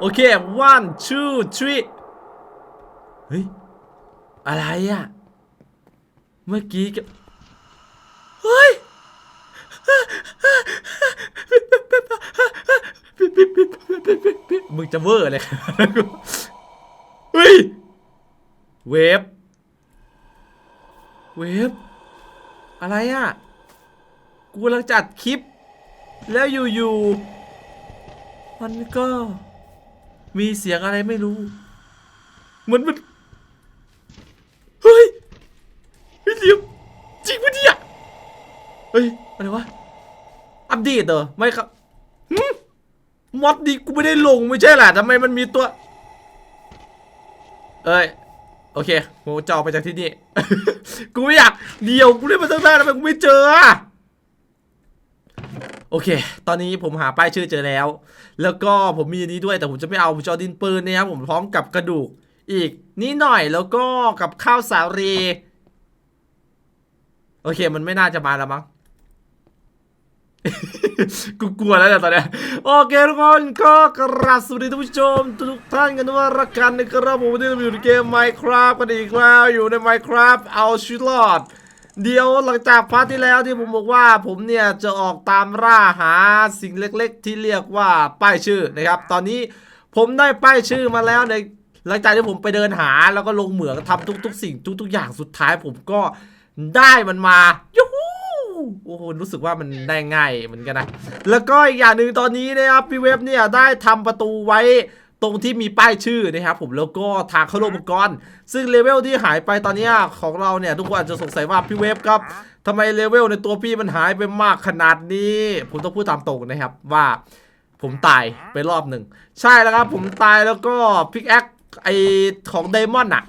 โอเค one two three เฮ้ย อะไรอะเมื่อกี้กับเฮ้ยมึงจะเวอร์อะไรขนาดนั้นกูเฮ้ย เวฟ เวฟ อะไรอะ กูกำลังจัดคลิป แล้วอยู่ๆ มันก็ มีเสียงอะไรไม่รู้ เหมือนมัน เฮ้ยเฮ้ยเดียวจริงปะเนี่ยเฮ้ย อะไรวะ อัปเดตเหรอ ไม่ครับมอดดีกูไม่ได้ลงไม่ใช่เหรอทำไมมันมีตัว เอ้ย โอเคผมจะออกไปจากที่นี่ กูไม่อยาก เดียวกูเล่นมาตั้งนานทำไมกูไม่เจออะ โอเค ตอนนี้ผมหาป้ายชื่อเจอแล้ว แล้วก็ผมมีอันนี้ด้วยแต่ผมจะไม่เอาจอดินปืนนะครับผมพร้อมกับกระดูกอีกนิดหน่อยแล้วก็กับข้าวสาลีโอเค มันไม่น่าจะมาแล้วมั้งกูกลัวแล้วเนี่ยตอนนี้โอเคทุกคนก็กราบสวัสดีท่านผู้ชม ทุกท่านกันด้วยละกันนะครับผมวันนี้เราอยู่ในเกม Minecraft กันอีกแล้วอยู่ใน Minecraft เอาชีวิตรอด เดี๋ยวหลังจากพาร์ทที่แล้วที่ผมบอกว่าผมเนี่ยจะออกตามล่าหาสิ่งเล็กๆ ที่เรียกว่าป้ายชื่อนะครับ ตอนนี้ผมได้ป้ายชื่อมาแล้วในหลังจากที่ผมไปเดินหาแล้วก็ลงเหมืองทำทุก ๆ สิ่งทุก ๆ อย่างสุดท้ายผมก็ได้มันมายูฮูโอ้โหรู้สึกว่ามันได้ง่ายเหมือนกันนะแล้วก็อีกอย่างหนึ่งตอนนี้นะครับพี่เว็บเนี่ยได้ทำประตูไว้ ตรงที่มีป้ายชื่อนะครับผมแล้วก็ทางเข้าโลกมังกรซึ่งเลเวลที่หายไปตอนนี้ของเราเนี่ย ทุกคนอาจจะสงสัยว่าพี่เว็บครับทำไมเลเวลในตัวพี่มันหายไปมากขนาดนี้ ผมต้องพูดตามตรงนะครับว่าผมตายไปรอบหนึ่ง ใช่แล้วครับ ผมตายแล้วก็พิกแอคไอของไดมอนด์อะ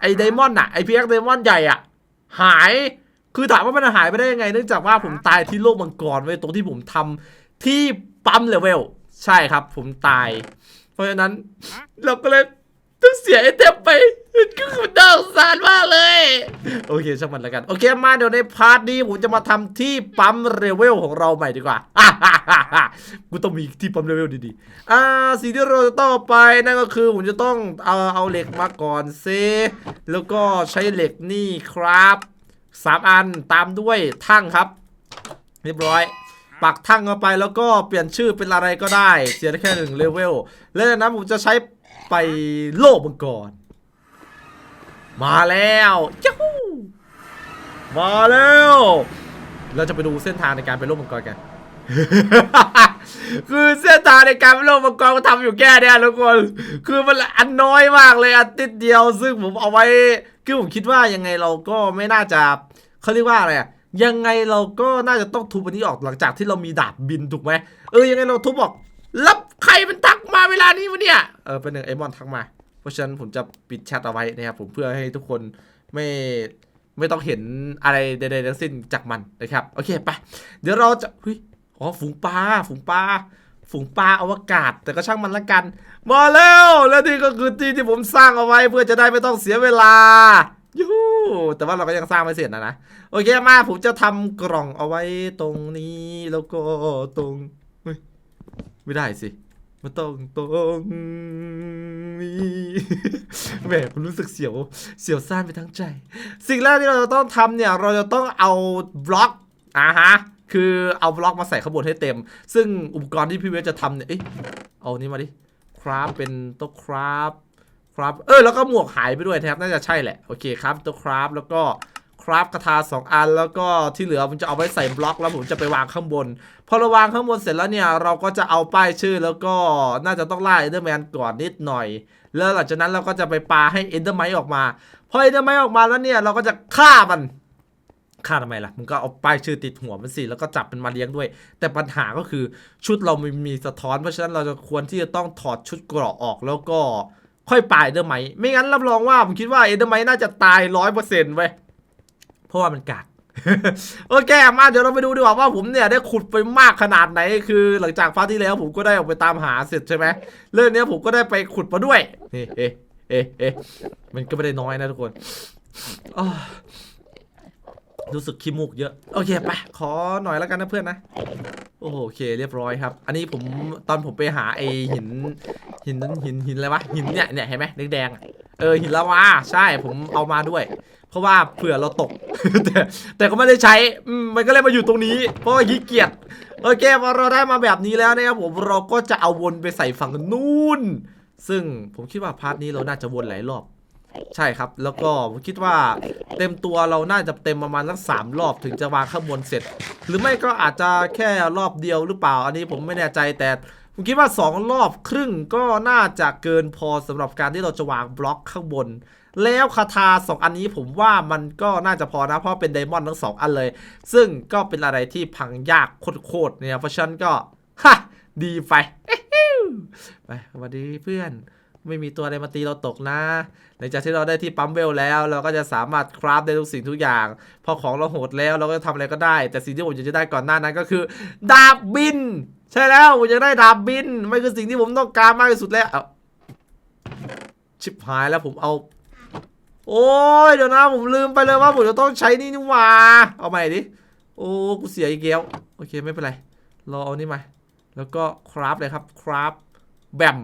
ไอไดมอนด์อะไอพิกแอคไดมอนด์ใหญ่อะหายคือถามว่ามันหายไปได้ยังไง เนื่องจากว่าผมตายที่โลกมังกรไว้ตรงที่ผมทำที่ปั๊มเลเวลใช่ครับ ผมตาย เพราะฉะนั้นเราก็เลยต้องเสียไอเทมไปก็คือน่าสงสารมากเลย โอเคช่างมันแล้วกัน โอเคมาเดี๋ยวในพาร์ทนี้ผมจะมาทำที่ปั๊มเลเวลของเราใหม่ดีกว่ากูต้องมีที่ปั๊มเลเวลดีๆ อ่าสิ่งที่เราจะต้องไปนั่นก็คือผมจะต้องเอาเอาเหล็กมาก่อนเซแล้วก็ใช้เหล็กนี่ครับสามอันตามด้วยทั้งครับ เรียบร้อย ปักทั้งเข้าไปแล้วก็เปลี่ยนชื่อเป็นอะไรก็ได้ เสียแค่หนึ่งเลเวลและจากนั้นผมจะใช้ไปโลกมังกรมาแล้วยูฮูมาแล้ว เราจะไปดูเส้นทางในการไปโลกมังกรกัน คือเส้นทางในการไปโลกมังกรก็ทำอยู่แค่เนี้ยทุกคน คือมันอันน้อยมากเลยอันติดเดียว ซึ่งผมเอาไว้ คือผมคิดว่ายังไงเราก็ไม่น่าจะเขาเรียกว่าอะไรอะ ยังไงเราก็น่าจะต้องทุบอันนี้ออกหลังจากที่เรามีดาบบินถูกไหมเออยังไงเราทุบออกแล้วใครมันทักมาเวลานี้วะเนี่ยเออเป็นหนึ่งไอมอนทักมา เพราะฉะนั้นผมจะปิดแชทเอาไว้นะครับผมเพื่อให้ทุกคนไม่ไม่ต้องเห็นอะไรใดๆทั้งสิ้นจากมันนะครับโอเคไปเดี๋ยวเราจะเฮ้ยอ๋อฝูงปลาฝูงปลาฝูงปลาอวกาศ แต่ก็ช่างมันละกันมาแล้วและนี่ก็คือที่ที่ผมสร้างเอาไว้เพื่อจะได้ไม่ต้องเสียเวลา ยูหูแต่ว่าเราก็ยังสร้างไม่เสร็จนะนะ โอเคมาผมจะทำกล่องเอาไว้ตรงนี้แล้วก็ตรงเฮ้ยไม่ได้สิ มันต้องตรงนี้ แหมผมรู้สึกเสียวเสียวซ่านไปทั้งใจ สิ่งแรกที่เราจะต้องทำเนี่ย เราจะต้องเอาบล็อกอ่าฮะ คือเอาบล็อกมาใส่ข้างบนให้เต็ม ซึ่งอุปกรณ์ที่พี่เวจะทำเนี่ยเอ๊ะเอานี่มาดิ ครับเป็นโต๊ะครับ ครับ เออแล้วก็หมวกหายไปด้วยนะครับ น่าจะใช่แหละ โอเคครับต๊ะครับแล้วก็ครับกระทา2 อันแล้วก็ที่เหลือผมจะเอาไว้ใส่บล็อกแล้วผมจะไปวางข้างบน พอเราวางข้างบนเสร็จแล้วเนี่ย เราก็จะเอาป้ายชื่อแล้วก็น่าจะต้องล่าเอเดอร์แมนก่อนนิดหน่อย แล้วหลังจากนั้นเราก็จะไปปาให้เอเดอร์ไมออกมา พอเอเดอร์ไมออกมาแล้วเนี่ย เราก็จะฆ่ามันฆ่าทำไมล่ะมึงก็เอาป้ายชื่อติดหัวมันสิ แล้วก็จับมันมาเลี้ยงด้วย แต่ปัญหาก็คือชุดเราไม่มีสะท้อน เพราะฉะนั้นเราจะควรที่จะต้องถอดชุดเกราะออกแล้วก็ ค่อยปาเอเดอร์ไมไม่งั้นรับรองว่าผมคิดว่าเอเดอร์ไมน่าจะตายร้อยเปอร์เซ็นต์ไว้ยเพราะว่ามันกากโอเคมาเดี๋ยวเราไปดูดีกว่าว่าผมเนี่ยได้ขุดไปมากขนาดไหน คือหลังจากพาที่แล้วผมก็ได้ออกไปตามหาเสร็จใช่ไหมเรื่องเนี้ยผมก็ได้ไปขุดมาด้วยเอ๊ะเอ๊ะเอ๊ะเอ๊ะมันก็ไม่ได้น้อยนะทุกคนอ รู้สึกขี้มูกเยอะ โอเคไปขอหน่อยแล้วกันนะเพื่อนนะ โอเคเรียบร้อยครับ อันนี้ผมตอนผมไปหาไอหิน หินนั้นหินหินอะไรวะหินเนี่ยเนี่ยเห็นไหมแดงๆเออหินละวาใช่ผมเอามาด้วย เพราะว่าเผื่อเราตก แต่แต่ก็ไม่ได้ใช้มันก็เลยมาอยู่ตรงนี้ เพราะว่าขี้เกียจโอเคพอเราได้มาแบบนี้แล้วนะครับผมเราก็จะเอาวนไปใส่ฝั่งนู้นซึ่งผมคิดว่าพาร์ทนี้เราน่าจะวนหลายรอบ ใช่ครับ แล้วก็ผมคิดว่าเต็มตัวเราน่าจะเต็มประมาณสักสามรอบถึงจะวางข้างบนเสร็จ หรือไม่ก็อาจจะแค่รอบเดียวหรือเปล่า อันนี้ผมไม่แน่ใจแต่ผมคิดว่า 2 รอบครึ่งก็น่าจะเกินพอสำหรับการที่เราจะวางบล็อกข้างบน แล้วคาถาสองอันนี้ผมว่ามันก็น่าจะพอนะเพราะเป็นไดมอนด์ทั้งสองอันเลย ซึ่งก็เป็นอะไรที่พังยากโคตรๆเนี่ยเพราะฉันก็ฮะดีไปไปสวัสดีเพื่อน ไม่มีตัวอะไรมาตีเราตกนะหลังจากที่เราได้ที่ปั๊มเวลแล้ว เราก็จะสามารถคราฟได้ทุกสิ่งทุกอย่าง พอของเราโหดแล้วเราก็จะทำอะไรก็ได้ แต่สิ่งที่ผมอยากจะได้ก่อนหน้านั้นก็คือ ดาบบิน ใช่แล้วผมอยากได้ดาบบินไม่คือสิ่งที่ผมต้องการมากที่สุดแล้วชิบหายแล้วผมเอา โอ้ยเดี๋ยวนะผมลืมไปเลยว่าผมจะต้องใช้นี่นี่ว่าเอาใหม่ดิโอ้กูเสียอีกแล้วโอเคไม่เป็นไรรอเอานี่มาแล้วก็คราฟเลยครับคราฟแบม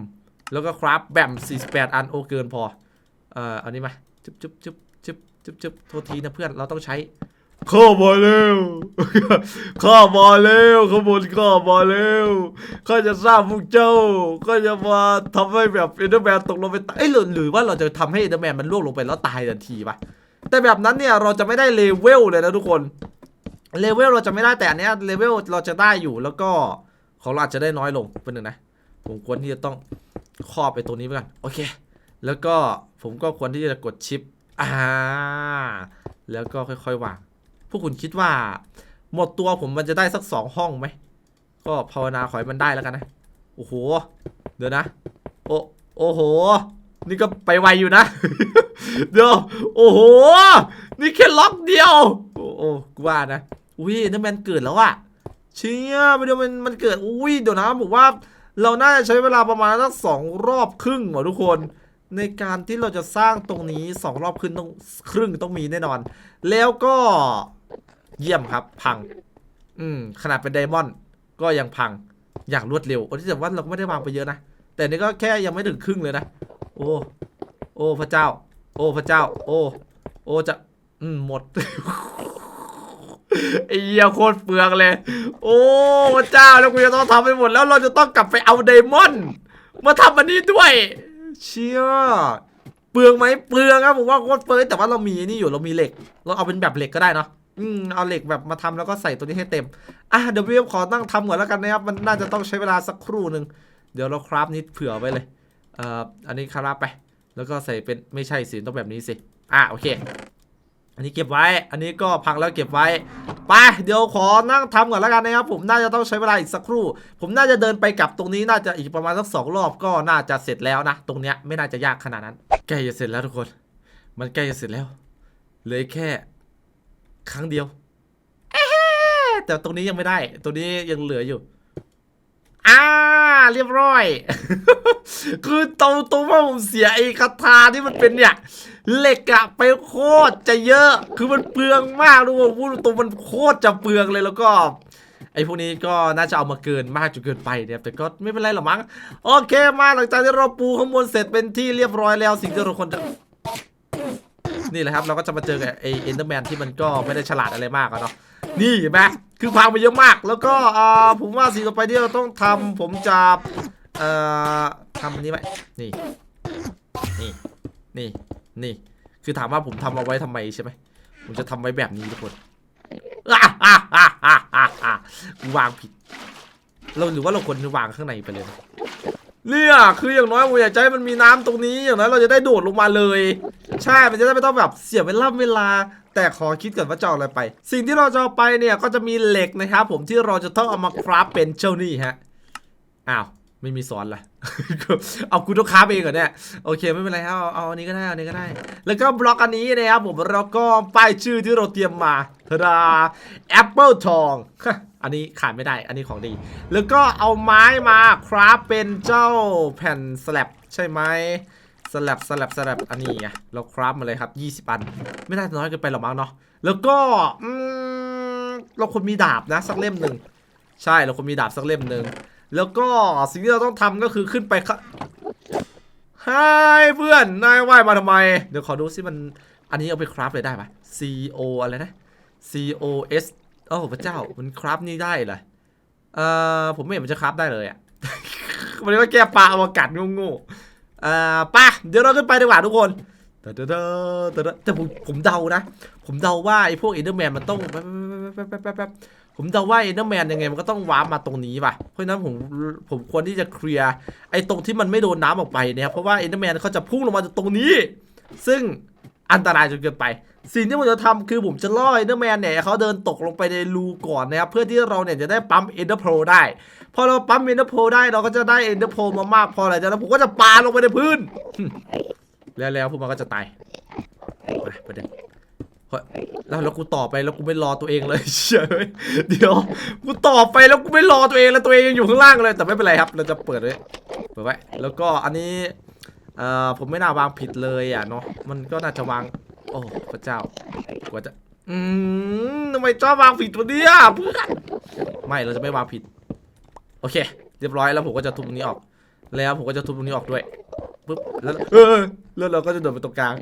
แล้วก็คราฟแบม48 อันโอเกินพอ เอ่อเอานี้มาจุ๊บจุ๊บจุ๊บจุ๊บจุ๊บจุ๊บโทษทีนะเพื่อนเราต้องใช้ข้ามาเร็วข้ามาเร็วขบวนข้ามาเร็วข้าจะสร้างพวกเจ้าข้าจะมาทำให้แบบเอเดอร์แมนตกลงไปตายเอ้ยหรือหรือว่าเราจะทำให้เอเดอร์แมนมันล่วงลงไปแล้วตายทันทีปะแต่แบบนั้นเนี่ยเราจะไม่ได้เลเวลเลยนะทุกคน เลเวลเราจะไม่ได้แต่อันเนี้ยเลเวลเราจะได้อยู่แล้วก็ของเราอาจจะได้น้อยลงเป็นหนึ่งนะ ผมควรที่จะต้องครอบไปตรงนี้ไปก่อนโอเค แล้วก็ผมก็ควรที่จะกดชิปอ่าแล้วก็ค่อยๆวางพวกคุณคิดว่า หมดตัวผมมันจะได้สักสองห้องไหมก็ภาวนาขอให้มันได้แล้วกันนะโอ้โหเดี๋ยวนะ โอ้โอ้โห นี่ก็ไปไวอยู่นะ เดี๋ยวโอ้โห นี่แค่ล็อกเดียว โอ้โอ้กูว่านะอุ้ยนั่นแมนเกิดแล้วอะเชี่ยไม่เดี๋ยวมันมันเกิดอุ้ยเดี๋ยวนะผมว่า เราน่าจะใช้เวลาประมาณสักสองรอบครึ่งเหรอทุกคน ในการที่เราจะสร้างตรงนี้สองรอบครึ่งต้องครึ่งต้องมีแน่นอน แล้วก็เยี่ยมครับพัง อืมขนาดเป็นไดมอนด์ก็ยังพังอย่างรวดเร็วโอ้ที่แต่ว่าเราก็ไม่ได้วางไปเยอะนะแต่นี่ก็แค่ยังไม่ถึงครึ่งเลยนะโอ้โอ้พระเจ้า โอ้พระเจ้า โอ้ โอ้จะอืมหมด ไอ้เหี้ยโคตรเปลืองเลย โอ้พระเจ้าแล้วกูจะต้องทำไปหมดแล้วเราจะต้องกลับไปเอาไดมอนด์มาทำอันนี้ด้วย เชี่ยเปลืองไหมเปลืองครับผมว่าโคตรเปลืองแต่ว่าเรามีนี่อยู่เรามีเหล็ก เราเอาเป็นแบบเหล็กก็ได้เนาะอืมเอาเหล็กแบบมาทำแล้วก็ใส่ตัวนี้ให้เต็ม อะเดี๋ยวพี่ขอนั่งทำก่อนแล้วกันนะครับ มันน่าจะต้องใช้เวลาสักครู่หนึ่งเดี๋ยวเราคราฟนิดเผื่อไว้เลยเอ่ออันนี้คราฟไป แล้วก็ใส่เป็นไม่ใช่สิต้องแบบนี้สิ อะโอเค อันนี้เก็บไว้ อันนี้ก็พังแล้วเก็บไว้ ไป เดี๋ยวขอนั่งทำก่อนแล้วกันนะครับ ผมน่าจะต้องใช้เวลาอีกสักครู่ ผมน่าจะเดินไปกลับตรงนี้น่าจะอีกประมาณสักสองรอบก็น่าจะเสร็จแล้วนะ ตรงเนี้ยไม่น่าจะยากขนาดนั้น ใกล้จะเสร็จแล้วทุกคน มันใกล้จะเสร็จแล้วเหลือแค่ ครั้งเดียว แต่ตรงนี้ยังไม่ได้ ตรงนี้ยังเหลืออยู่อ่าเรียบร้อย คือตรงตรงว่าผมเสียไอ้คาถาที่มันเป็นเนี่ย เหล็กอะไปโคตรจะเยอะ คือมันเปลืองมากทุกคนพูดตรงมันโคตรจะเปลืองเลยแล้วก็ไอ้พวกนี้ก็น่าจะเอามาเกินมากจนเกินไปเนี่ยแต่ก็ไม่เป็นไรหรอกมั้งโอเคมาหลังจากที่เราปูข้างบนเสร็จเป็นที่เรียบร้อยแล้วสิ่งที่เราควรจะนี่แหละครับเราก็จะมาเจอกับไอเอ็นเดอร์แมนที่มันก็ไม่ได้ฉลาดอะไรมากอะเนาะนี่เห็นไหมคือพังไปเยอะมาก แล้วก็ผมว่าสิ่งต่อไปที่เราต้องทำผมจะเอ่อทำอันนี้ไว้นี่นี่นี่ นี่ คือถามว่าผมทำเอาไว้ทำไมใช่ไหมผมจะทำไว้แบบนี้ทุกคนอะอะอะอะอะอะกูวางผิด เราหรือว่าเราควรจะวางข้างในไปเลยนะเนี่ยคืออย่างน้อยผมอยากจะให้มันมีน้ำตรงนี้อย่างน้อยเราจะได้โดดลงมาเลย ใช่มันจะได้ไม่ต้องแบบเสียเวลาเวลา แต่ขอคิดก่อนว่าจะเอาอะไรไป สิ่งที่เราจะเอาไปเนี่ยก็จะมีเหล็กนะครับผมที่เราจะต้องเอามาคราฟเป็นเจ้านี่ฮะอ้าว ไม่มีสอนละเอากูต้องคราฟเองเหรอเนี่ยโอเคไม่เป็นไรครับเอาเอาอันนี้ก็ได้เอาอันนี้ก็ได้ แล้วก็บล็อกอันนี้นะครับผมแล้วก็ป้ายชื่อที่เราเตรียมมาทาดาแอปเปิลทองอันนี้ขาดไม่ได้อันนี้ของดี แล้วก็เอาไม้มาคราฟเป็นเจ้าแผ่นสลับใช่ไหมสลับสลับสลับอันนี้ไงเราคราฟมาเลยครับ20อัน ไม่น่าจะน้อยเกินไปหรอกมั้งเนาะแล้วก็อืมเราควรมีดาบนะสักเล่มหนึ่งใช่เราควรมีดาบสักเล่มหนึ่ง แล้วก็สิ่งที่เราต้องทำก็คือขึ้นไปข้าฮายเพื่อนนายว่ายมาทำไม เดี๋ยวขอดูสิมันอันนี้เอาไปคราฟเลยได้ปะ C O อะไรนะ C O S โอ้พระเจ้ามันคราฟนี่ได้เหรอเอ่อผมไม่เห็นมันจะคราฟได้เลยอะมันเรียกว่าแก้ปลาอวกาศโง่ๆเอ่อป่ะเดี๋ยวเราขึ้นไปดีกว่าทุกคนแต่แต่แต่แต่ผมผมเดานะ ผมเดาว่าไอ้พวกเอเดอร์แมนมันต้องแป๊บแป๊บแป๊บแป๊บแป๊บ ผมเดาว่าเอเดอร์แมนยังไงมันก็ต้องวาร์ปมาตรงนี้ป่ะ เพราะนั้นผมผมควรที่จะเคลียร์ไอ้ตรงที่มันไม่โดนน้ำออกไปเนี่ยครับเพราะว่าเอเดอร์แมนเขาจะพุ่งลงมาจากตรงนี้ ซึ่งอันตรายจนเกินไป สิ่งที่ผมจะทำคือผมจะล่อเอเดอร์แมนเนี่ยเขาเดินตกลงไปในรูก่อนนะครับเพื่อที่เราเนี่ยจะได้ปั๊มเอเดอร์โพได้ พอเราปั๊มเอเดอร์โพได้เราก็จะได้เอเดอร์โพมามากพอหลังจากนั้นผมก็จะปาลงไปในพื้น แล้วแล้วพวกมันก็จะตายไปประเด็นเฮ้ย แล้วแล้วกูต่อไปแล้วกูไม่รอตัวเองเลยเฉยเดี๋ยวกูต่อไปแล้วกูไม่รอตัวเองแล้วตัวเองยังอยู่ข้างล่างเลยแต่ไม่เป็นไรครับ เราจะเปิดไว้เปิดไว้แล้วก็อันนี้เอ่อผมไม่น่าวางผิดเลยอะเนาะมันก็น่าจะวาง โอ้พระเจ้ากว่าจะอืมทำไมชอบวางผิดตัวเนี้ยเพื่อนไม่เราจะไม่วางผิด โอเค เรียบร้อยแล้วผมก็จะทุบตรงนี้ออก แล้วผมก็จะทุบตรงนี้ออกด้วย ปุ๊บแล้วเออแล้วเราก็จะโดดไปตรงกลาง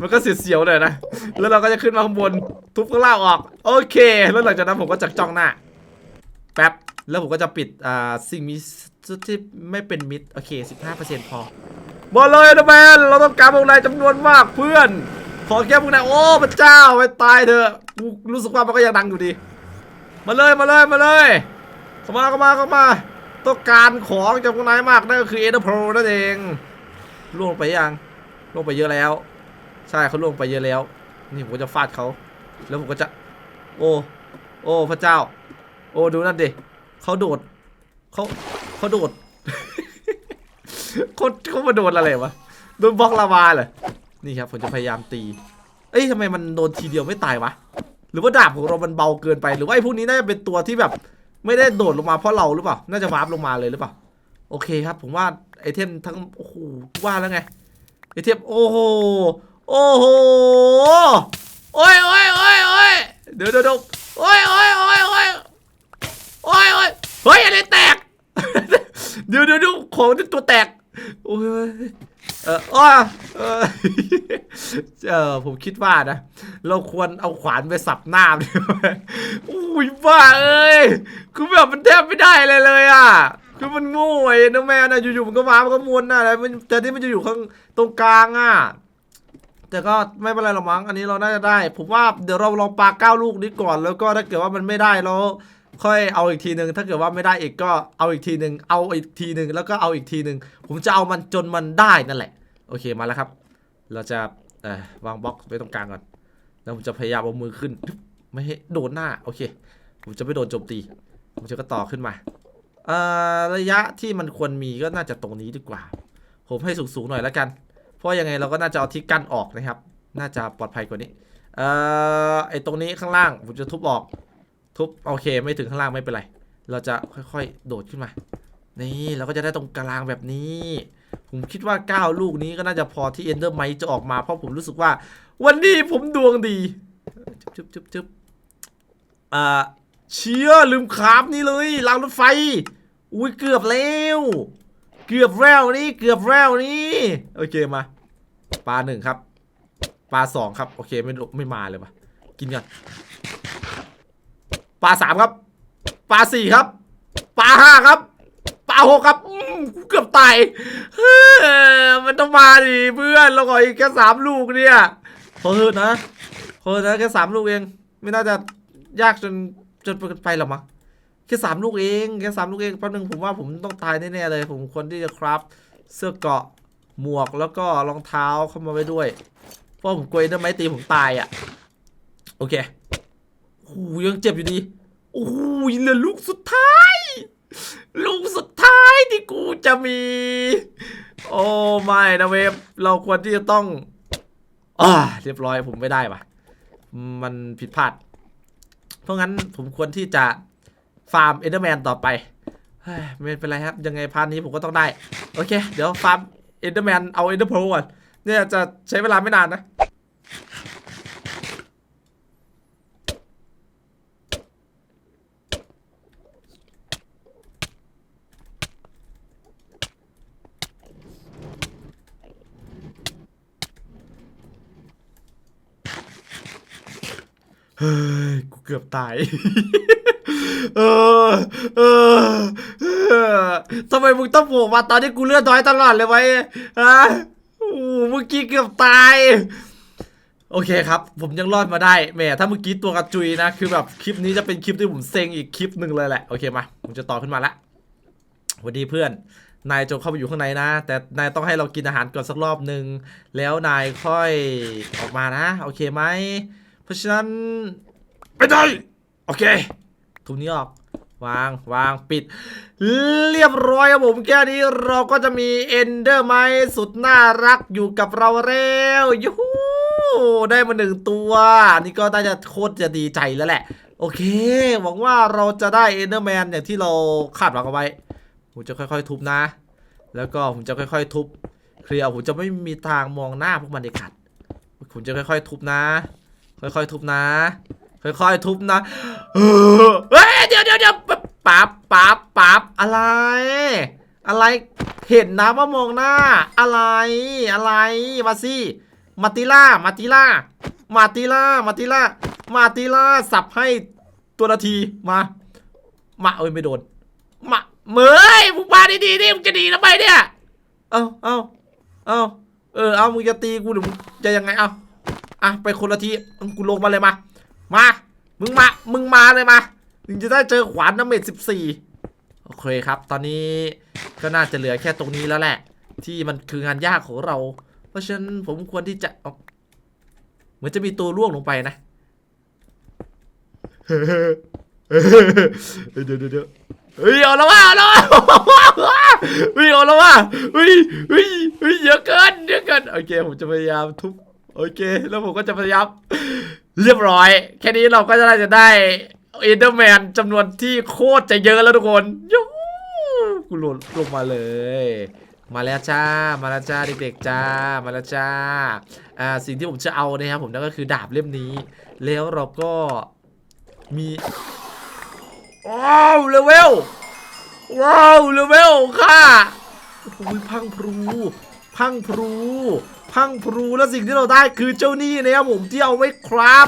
มันก็เสียวๆเลยนะ แล้วเราก็จะขึ้นมาข้างบนทุบข้างล่างออก โอเค แล้วหลังจากนั้นผมก็จะจ้องหน้า แป๊บ แล้วผมก็จะปิดอ่าสิ่งมีที่ไม่เป็นมิตร โอเค 15%พอมาเลยนะแมนเราต้องการพวกนายจำนวนมากเพื่อน ขอแค่พวกนายโอ้พระเจ้าไปตายเถอะกูรู้สึกว่ามันก็ยังดังอยู่ดี มาเลยมาเลยมาเลยเข้ามาเข้ามาเข้ามา ต้องการของจากพวกนายมากนั่นก็คือเอเดอร์โปรนั่นเองล่วงไปยังล่วงไปเยอะแล้ว ใช่เขาล่วงไปเยอะแล้ว นี่ผมก็จะฟาดเขาแล้วผมก็จะ โอ้โอ้พระเจ้า โอ้ดูนั่นดิเขาโดดเขาเขาโดดเขาเขามาโดนอะไรวะโดนบล็อกลาวาเหรอนี่ครับผมจะพยายามตี เอ้ยทำไมมันโดนทีเดียวไม่ตายวะ หรือว่าดาบของเรามันเบาเกินไป หรือว่าไอ้พวกนี้น่าจะเป็นตัวที่แบบ ไม่ได้โดดลงมาเพราะเราหรือเปล่า น่าจะวาร์ปลงมาเลยหรือเปล่า โอเคครับ ผมว่าไอเทมทั้ง โอ้โห ว่าแล้วไง ไอเทม โอ้โห โอ้โห โอ้ยโอ้ยโอ้ยโอ้ยเดี๋ยวเดี๋ยวเดี๋ยวโอ้ยโอ้ยโอ้ยโอ้ยโอ้ยโอ้ยเฮ้ยอะไรแตก เดี๋ยวเดี๋ยวเดี๋ยวของที่ตัวแตก โอ้ย เอออ้อเออเออผมคิดว่านะ เราควรเอาขวานไปสับหน้ามันดีกว่าอุ้ยบ้าเอ้ยคือแบบมันแทบไม่ได้เลยเลยอะ คือมันโง่ไอ้น้องแมวนะอยู่ๆมันก็มามันก็มวนน่ะแล้วมันแต่ที่มันจะอยู่ข้างตรงกลางอะแต่ก็ไม่เป็นไรหรอกมั้งอันนี้เราน่าจะได้ ผมว่าเดี๋ยวเราลองปาเก้าลูกนี้ก่อนแล้วก็ถ้าเกิดว่ามันไม่ได้แล้ว ค่อยเอาอีกทีหนึ่งถ้าเกิดว่าไม่ได้อีกก็เอาอีกทีหนึ่งเอาอีกทีหนึ่งแล้วก็เอาอีกทีหนึ่งผมจะเอามันจนมันได้นั่นแหละ โอเคมาแล้วครับ เราจะวางบล็อกไว้ตรงกลางก่อน แล้วผมจะพยายามเอามือขึ้น ไม่ให้โดนหน้าโอเค ผมจะไม่โดนโจมตี ผมจะก็ต่อขึ้นมาเอ่อระยะที่มันควรมีก็น่าจะตรงนี้ดีกว่า ผมให้สูงๆหน่อยแล้วกัน เพราะยังไงเราก็น่าจะเอาที่กั้นออกนะครับ น่าจะปลอดภัยกว่านี้เอ่อไอตรงนี้ข้างล่างผมจะทุบออก ทุบโอเคไม่ถึงข้างล่างไม่เป็นไร เราจะค่อยๆ โดดขึ้นมา นี่เราก็จะได้ตรงกลางแบบนี้ ผมคิดว่า 9 ลูกนี้ก็น่าจะพอที่เอนเดอร์ไมจะออกมาเพราะผมรู้สึกว่า วันนี้ผมดวงดีจุ๊บจุ๊บจุ๊บอ่าเชียลืมคราบนี่เลยรางรถไฟ อุ้ยเกือบแล้วเกือบแล้วนี่เกือบแล้วนี่โอเคมาปลาหนึ่งครับปลาสองครับ โอเคไม่ไม่มาเลยปะกินกัน ปลาสามครับ ปลาสี่ครับ ปลาห้าครับ ปลาหกครับเกือบตายมันต้องมาดิเพื่อนเราขออีกแค่สามลูกเนี่ยขอเถอะนะขอเถอะนะแค่สามลูกเอง ไม่น่าจะยากจนจนไปหรอกมั้งแค่สามลูกเองแค่สามลูกเองแป๊บนึงผมว่าผมต้องตายแน่ๆเลย ผมควรที่จะคราฟเสื้อเกราะหมวกแล้วก็รองเท้าเข้ามาไว้ด้วย เพราะผมกลัวเอ็นเดอร์ไมตีผมตายอะ โอเค โอ้โหยังเจ็บอยู่ดี โอ้โหเหลือลูกสุดท้าย ลูกสุดท้ายที่กูจะมี โอ้ไม่นะเวฟเราควรที่จะต้องอ่าเรียบร้อยผมไม่ได้ปะมันผิดพลาด เพราะงั้นผมควรที่จะฟาร์มเอเดอร์แมนต่อไปไม่เป็นไรครับ ยังไงพาร์ทนี้ผมก็ต้องได้ โอเค เดี๋ยวฟาร์มเอเดอร์แมนเอาเอเดอร์โพก่อนเนี่ยจะใช้เวลาไม่นานนะ เฮ้ย กูเกือบตายเออเออ เออทำไมมึงต้องโผล่มาตอนที่กูเลือดน้อยตลอดเลยวะฮะโอ้โหเมื่อกี้เกือบตาย โอเคครับ ผมยังรอดมาได้ แหม ถ้าเมื่อกี้ตัวกระจุยนะ คือแบบคลิปนี้จะเป็นคลิปที่ผมเซ็งอีกคลิปหนึ่งเลยแหละ โอเคมา ผมจะต่อขึ้นมาละสวัสดีเพื่อน นายจงเข้าไปอยู่ข้างในนะ แต่นายต้องให้เรากินอาหารก่อนสักรอบหนึ่ง แล้วนายค่อยออกมานะ โอเคไหม เพราะฉะนั้นไปได้โอเคทุบนี้ออกวางวางปิด เรียบร้อยครับผมแค่นี้เราก็จะมีเอนเดอร์ไมสุดน่ารักอยู่กับเราแล้วยูฮูได้มาหนึ่งตัวนี่ก็น่าจะโคตรจะดีใจแล้วแหละ โอเค หวังว่าเราจะได้เอนเดอร์แมนอย่างที่เราคาดหวังเอาไว้ ผมจะค่อยๆ ทุบนะ แล้วก็ผมจะค่อยๆ ทุบเคลียร์ผมจะไม่มีทางมองหน้าพวกมันเด็ดขาดผมจะค่อยๆ ทุบนะ ค่อยๆทุบนะ ค่อยๆทุบนะเออเฮ้ยเดี๋ยวเดี๋ยวเดี๋ยวปั๊บปั๊บปั๊บอะไร อะไรเห็นนะว่ามองหน้า อะไรอะไรมาสิมาติล่ามาติล่ามาติล่ามาติล่ามาติล่าสับให้ตัวนาทีมามาเอ้ยไม่โดนมาเมยมึงมาดีๆดิมึงจะดีทำไมเนี่ย เอาเอาเอาเออเอามึงจะตีกูหรือมึงจะยังไงเอา อะไปคนละทีเอากูลงมาเลยมา มา มึงมา มึงมาเลยมาถึงจะได้เจอขวานน้ำเม็ดสิบสี่โอเคครับ ตอนนี้ก็น่าจะเหลือแค่ตรงนี้แล้วแหละ ที่มันคืองานยากของเรา เพราะฉะนั้นผมควรที่จะเอาเหมือนจะมีตัวล่วงลงไปนะเดี๋ยวเดี๋ยวเดี๋ยวเฮ้ยเอาแล้วว่ะเอาแล้วว่ะเฮ้ยเอาแล้วว่ะเฮ้ยเฮ้ยเฮ้ยเยอะเกินเยอะเกินโอเคผมจะพยายามทุบ โอเค แล้วผมก็จะพยายามเรียบร้อย แค่นี้เราก็จะได้จะได้เอเดอร์แมนจำนวนที่โคตรจะเยอะแล้วทุกคนยูหูกูหล่นลงมาเลย มาแล้วจ้า มาแล้วจ้าเด็กๆจ้า มาแล้วจ้า อ่าสิ่งที่ผมจะเอานะครับผมนั่นก็คือดาบเล่มนี้ แล้วเราก็มีว้าวเลเวลว้าวเลเวลค่ะโอ้ยพังพรู พังพรู พังพรูและสิ่งที่เราได้คือเจ้านี่นะครับผมที่เอาไว้ครับ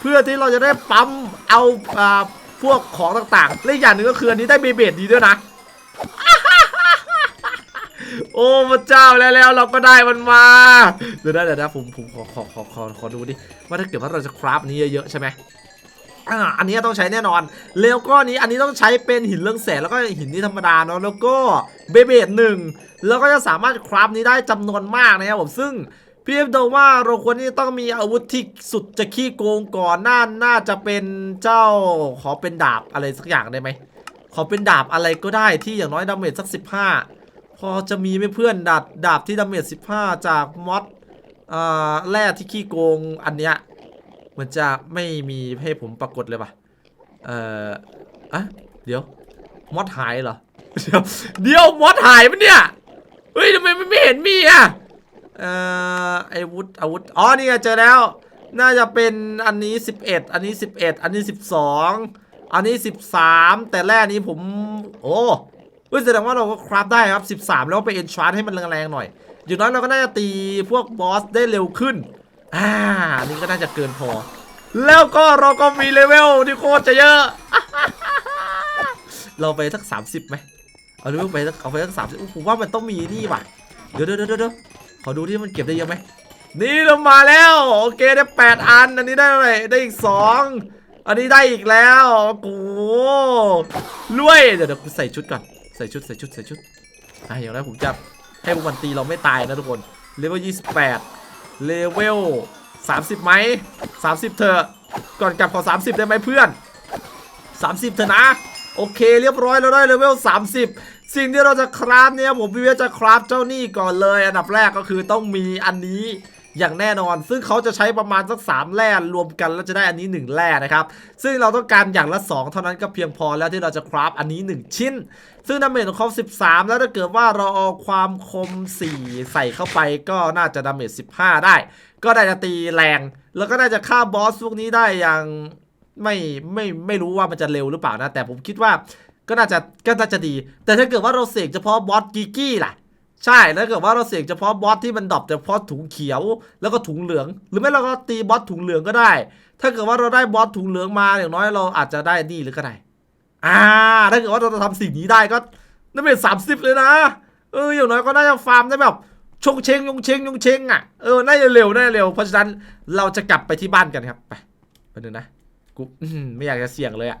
เพื่อที่เราจะได้ปั๊มเอาอ่าพวกของต่างๆและอย่างหนึ่งก็คืออันนี้ได้เบเบดดีด้วยนะโอ้พระเจ้าแล้วแล้วเราก็ได้มันมาเดี๋ยวนะเดี๋ยวนะผมผมขอขอขอขอขอดูดิว่าถ้าเกิดว่าเราจะคราฟนี้เยอะๆใช่ไหม อ่าอันนี้ต้องใช้แน่นอน แล้วก็นี้อันนี้ต้องใช้เป็นหินเรื่องแสงแล้วก็หินนี่ธรรมดาเนาะแล้วก็เบเบดหนึ่งแล้วก็จะสามารถคราฟนี้ได้จำนวนมากนะครับผมซึ่งพี่เอฟโดว่าเราควรที่ต้องมีอาวุธที่สุดจะขี้โกงก่อนน่าน่าจะเป็นเจ้าขอเป็นดาบอะไรสักอย่างได้ไหมขอเป็นดาบอะไรก็ได้ที่อย่างน้อยดาเมจสัก 15 พอจะมีไม่เพื่อนดาบดาบที่ดาเมจ15 จากมอดอ่าแร่ที่ขี้โกงอันเนี้ย มันจะไม่มีให้ผมปรากฏเลยป่ะ เอ่ออะเดี๋ยว มอดหายเหรอ เดี๋ยวเดี๋ยวมอดหายปะเนี่ย เฮ้ยทำไมมันไม่เห็นมีอะ เอ่อไอวุธอาวุธ อ๋อ นี่ไงเจอแล้ว น่าจะเป็นอันนี้ 11 อันนี้ 11 อันนี้ 12 อันนี้ 13 แต่แรกนี้ผม โอ้เฮ้ยแสดงว่าเราก็คราฟได้ครับ 13 แล้วไปเอนชาร์ให้มันแรงๆหน่อย อย่างน้อยเราก็น่าจะตีพวกบอสได้เร็วขึ้น อ่านนี้ก็น่าจะเกินพอ แล้วก็เราก็มีเลเวลที่โคตรจะเยอะ เราไปสัก 30ไหมเอาเลเวลไปสักเอาไปสักสามสิบผมว่ามันต้องมีนี่ว่ะ เดี๋ยวเดี๋ยวเดี๋ยวเดี๋ยวขอดูที่มันเก็บได้เยอะไหมนี่เรามาแล้ว โอเคได้แปดอัน อันนี้ได้ไหร่ได้อีกสองอันนี้ได้อีกแล้วโอ้โหรวยเดี๋ยวเดี๋ยวใส่ชุดก่อนใส่ชุดใส่ชุดใส่ชุดอะอย่างไรผมจะให้พวกมันตีเราไม่ตายนะทุกคนเลเวล28 เลเวล30ไหม30เถอะก่อนกลับขอ 30 ได้ไหมเพื่อน 30เถอะนะ โอเคเรียบร้อยแล้วได้เลเวล30 สิ่งที่เราจะคราฟเนี่ยผมพี่เวจะคราฟเจ้านี่ก่อนเลย อันดับแรกก็คือต้องมีอันนี้ อย่างแน่นอน ซึ่งเขาจะใช้ประมาณสัก 3 แร่รวมกันแล้วจะได้อันนี้ 1 แร่นะครับ ซึ่งเราต้องการอย่างละ 2 เท่านั้นก็เพียงพอแล้วที่เราจะคราฟอันนี้ 1 ชิ้น ซึ่งดาเมจของเขา13 แล้วถ้าเกิดว่าเราเอาความคม 4 ใส่เข้าไปก็น่าจะดาเมจ15 ได้ ก็ได้จะตีแรง แล้วก็น่าจะฆ่าบอสพวกนี้ได้อย่างไม่ไม่ไม่รู้ว่ามันจะเร็วหรือเปล่านะแต่ผมคิดว่าก็น่าจะก็น่าจะดี แต่ถ้าเกิดว่าเราเสกเฉพาะบอสกิกี้ล่ะ ใช่ถ้าเกิดว่าเราเสกเฉพาะบอสที่มันดรอปเฉพาะถุงเขียว แล้วก็ถุงเหลือง หรือไม่เราก็ตีบอสถุงเหลืองก็ได้ ถ้าเกิดว่าเราได้บอสถุงเหลืองมาอย่างน้อยเราอาจจะได้นี่หรือก็ได้ อ่า ถ้าเกิดว่าเราทำสิ่งนี้ได้ก็น่าเป็นสามสิบเลยนะ เออ อย่างน้อยก็น่าจะฟาร์มได้แบบชงเชงยงเชงยงเชงอะ เออ น่าจะเร็ว น่าจะเร็ว เพราะฉะนั้นเราจะกลับไปที่บ้านกันครับ ไปไปหนึ่งนะ กูไม่อยากจะเสี่ยงเลยอะ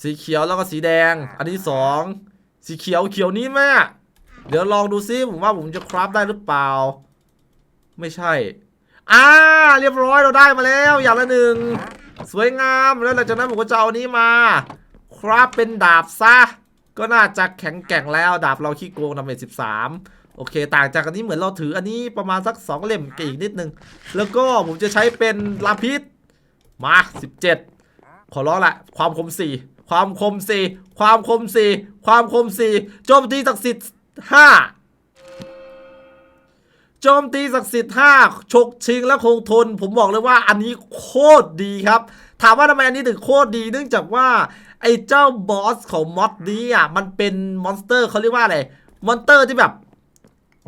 สีเขียวแล้วก็สีแดง อันนี้สองสีเขียวเขียวนี้ไหมอะเดี๋ยวลองดูซิผมว่าผมจะคราฟได้หรือเปล่า ไม่ใช่ อ่า เรียบร้อยเราได้มาแล้ว อย่างละหนึ่งสวยงามแล้วหลังจากนั้นผมก็จะเอาอันนี้มา คราฟเป็นดาบซะก็น่าจะแข็งแกร่งแล้วดาบเราขี้โกงดาเมจสิบสามโอเค ต่างจากอันนี้เหมือนเราถืออันนี้ประมาณสักสองเล่มกีกนิดนึง แล้วก็ผมจะใช้เป็นลาพิษมาสิบเจ็ดขอร้องละ ความคมสี่ ความคมสี่ความคมสี่ความคมสี่โจมตีศักดิ์สิทธิ์ห้าโจมตีศักดิ์สิทธิ์ห้าฉกชิงและคงทน ผมบอกเลยว่าอันนี้โคตรดีครับ ถามว่าทำไมอันนี้ถึงโคตรดี เนื่องจากว่า ไอ้เจ้าบอสของมอดนี้อะมันเป็นมอนสเตอร์เขาเรียกว่าอะไรมอนสเตอร์ที่แบบ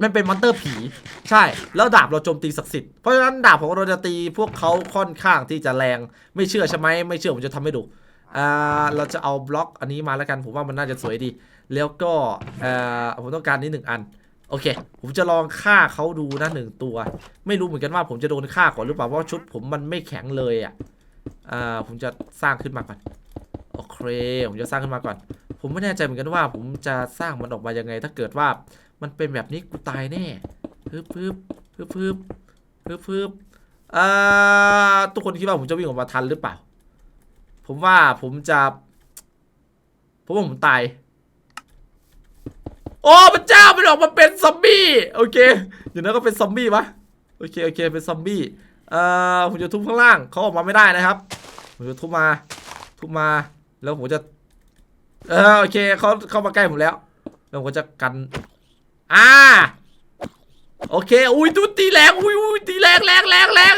มันเป็นมอนสเตอร์ผี ใช่ แล้วดาบเราโจมตีศักดิ์สิทธิ์เพราะฉะนั้นดาบของเราจะตีพวกเขาค่อนข้างที่จะแรง ไม่เชื่อใช่ไหมไม่เชื่อผมจะทำให้ดู อ่าเราจะเอาบล็อกอันนี้มาแล้วกัน ผมว่ามันน่าจะสวยดี แล้วก็อ่าผมต้องการนี้หนึ่งอัน โอเค ผมจะลองฆ่าเขาดูนะหนึ่งตัว ไม่รู้เหมือนกันว่าผมจะโดนฆ่าก่อนหรือเปล่าเพราะชุดผมมันไม่แข็งเลยอะอ่าผมจะสร้างขึ้นมาก่อนโอเคผมจะสร้างขึ้นมาก่อน ผมไม่แน่ใจเหมือนกันว่า ผมจะสร้างมันออกมายังไง ถ้าเกิดว่ามันเป็นแบบนี้กูตายแน่พึบพึบพึบพึบพึบพึบอ่าทุกคนคิดว่าผมจะวิ่งออกมาทันหรือเปล่า ผมว่าผมจะผมว่าผมตาย โอ้พระเจ้ามันออกมาเป็นซอมบี้โอเคเดี๋ยวนั้นก็เป็นซอมบี้ปะโอเคโอเคเป็นซอมบี้เอ่อผมจะทุบข้างล่างเขาออกมาไม่ได้นะครับ ผมจะทุบมา ทุบมา แล้วผมจะ เออโอเคเขาเข้ามาใกล้ผมแล้ว แล้วผมจะกัน อ่า โอเค อุ้ยตูตีแรง อุ้ยอุ้ยตีแรงแรงแรงแรง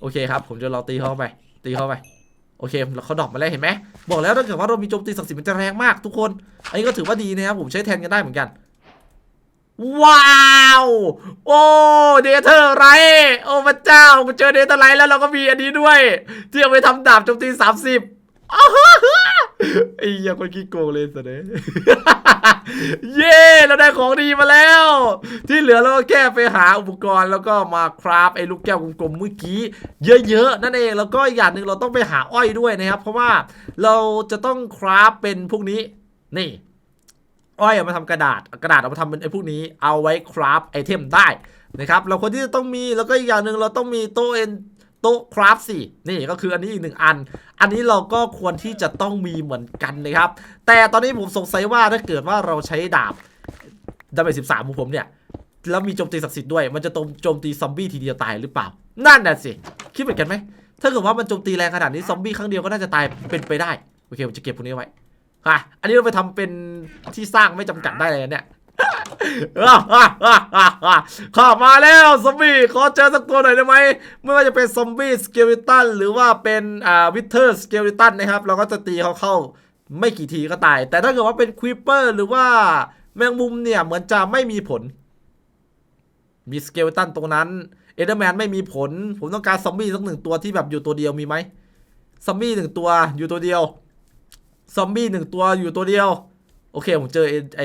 โอเคครับ ผมจะลองตีเขาไป ตีเขาไป โอเคเขาดรอปมาแล้วเห็นไหมบอกแล้วถ้าเกิดว่าเรามีโจมตีศักดิ์สิทธิ์มันจะแรงมากทุกคน อันนี้ก็ถือว่าดีนะครับผมใช้แทนกันได้เหมือนกัน ว้าว โอ้เดเทอร์ไรโอ้พระเจ้ามาเจอเดเทอร์ไรแล้วเราก็มีอันนี้ด้วยที่เอาไปทำดาบโจมตีสามสิบ ไอ้ยังคนขี้โกงเลยสันเนเย้เราได้ของดีมาแล้ว ที่เหลือเราก็แค่ไปหาอุปกรณ์แล้วก็มาคราฟไอ้ลูกแก้วกลมๆเมื่อกี้ เยอะๆนั่นเองแล้วก็อีกอย่างหนึ่งเราต้องไปหาอ้อยด้วยนะครับ เพราะว่าเราจะต้องคราฟเป็นพวกนี้นี่อ้อยเอามาทำกระดาษกระดาษเอามาทำเป็นไอ้พวกนี้เอาไว้คราฟไอเทมได้นะครับเราคนที่จะต้องมีแล้วก็อีกอย่างหนึ่งเราต้องมีโต๊ะเอ็น โต๊ะคราฟสินี่ก็คืออันนี้อีกหนึ่งอัน อันนี้เราก็ควรที่จะต้องมีเหมือนกันนะครับ แต่ตอนนี้ผมสงสัยว่าถ้าเกิดว่าเราใช้ดาบดาเมจสิบสามของผมเนี่ย แล้วมีโจมตีศักดิ์สิทธิ์ด้วย มันจะโจมตีซอมบี้ทีเดียวตายหรือเปล่า นั่นน่ะสิ คิดเหมือนกันไหม ถ้าเกิดว่ามันโจมตีแรงขนาดนี้ซอมบี้ครั้งเดียวก็น่าจะตายเป็นไปได้ โอเคผมจะเก็บพวกนี้ไว้อะอันนี้เราไปทำเป็นที่สร้างไม่จำกัดได้เลยเนี่ย ข้ามาแล้วซอมบี้ขอเจอสักตัวหน่อยได้ไหมไม่ว่าจะเป็นซอมบี้สเกลิตันหรือว่าเป็นอ่าวิเทอร์สเกลิตันนะครับ เราก็จะตีเขาเข้าไม่กี่ทีก็ตาย แต่ถ้าเกิดว่าเป็นควิปเปอร์หรือว่าแมงมุมเนี่ย เหมือนจะไม่มีผล มีสเกลิตันตรงนั้นเอเดอร์แมนไม่มีผล ผมต้องการซอมบี้สักหนึ่งตัวที่แบบอยู่ตัวเดียวมีไหมซอมบี้หนึ่งตัวอยู่ตัวเดียวซอมบี้หนึ่งตัวอยู่ตัวเดียว โอเคผมเจอไอ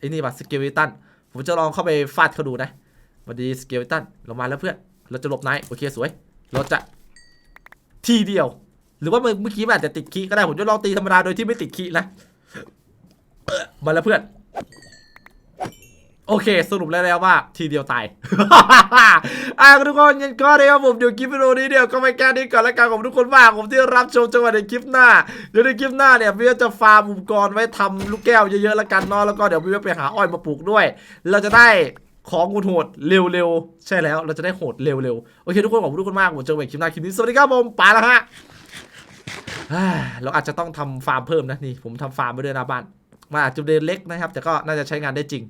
ไอ้นี่ป่ะสเกลวิตันผมจะลองเข้าไปฟาดเขาดูนะวันดีสเกลวิตันเรามาแล้วเพื่อน เราจะหลบไนท์โอเคสวย เราจะทีเดียว หรือว่าเมื่อเมื่อกี้อาจจะติดคีก็ได้ผมจะลองตีธรรมดาโดยที่ไม่ติดคีนะมาแล้วเพื่อน โอเค สรุปแล้วแล้วว่าทีเดียวตาย อะทุกคนยังก็เลยครับผมเดี๋ยวคลิปวิดีโอนี้เดี๋ยวก็ไปแค่นี้ก่อนแล้วกันขอบคุณทุกคนมากผมที่รับชมจังหวะในคลิปหน้า เดี๋ยวในคลิปหน้าเนี่ยพี่จะฟาร์มอุปกรณ์ไว้ทำลูกแก้วเยอะๆแล้วกันเนาะแล้วก็เดี๋ยวพี่ก็ไปหาอ้อยมาปลูกด้วย เราจะได้ของโหดเร็วๆ ใช่แล้วเราจะได้โหดเร็วๆ โอเคทุกคนขอบคุณทุกคนมากผมเจอกันใหม่คลิปหน้าคลิปนี้สวัสดีครับผมไปแล้วฮะเราอาจจะต้องทำฟาร์มเพิ่มนะนี่ผมทำฟาร์มไปด้วยนะบ้านมันอาจจะเดินเล็กนะครับ แต่ก็น่าจะใช้งานได้จริง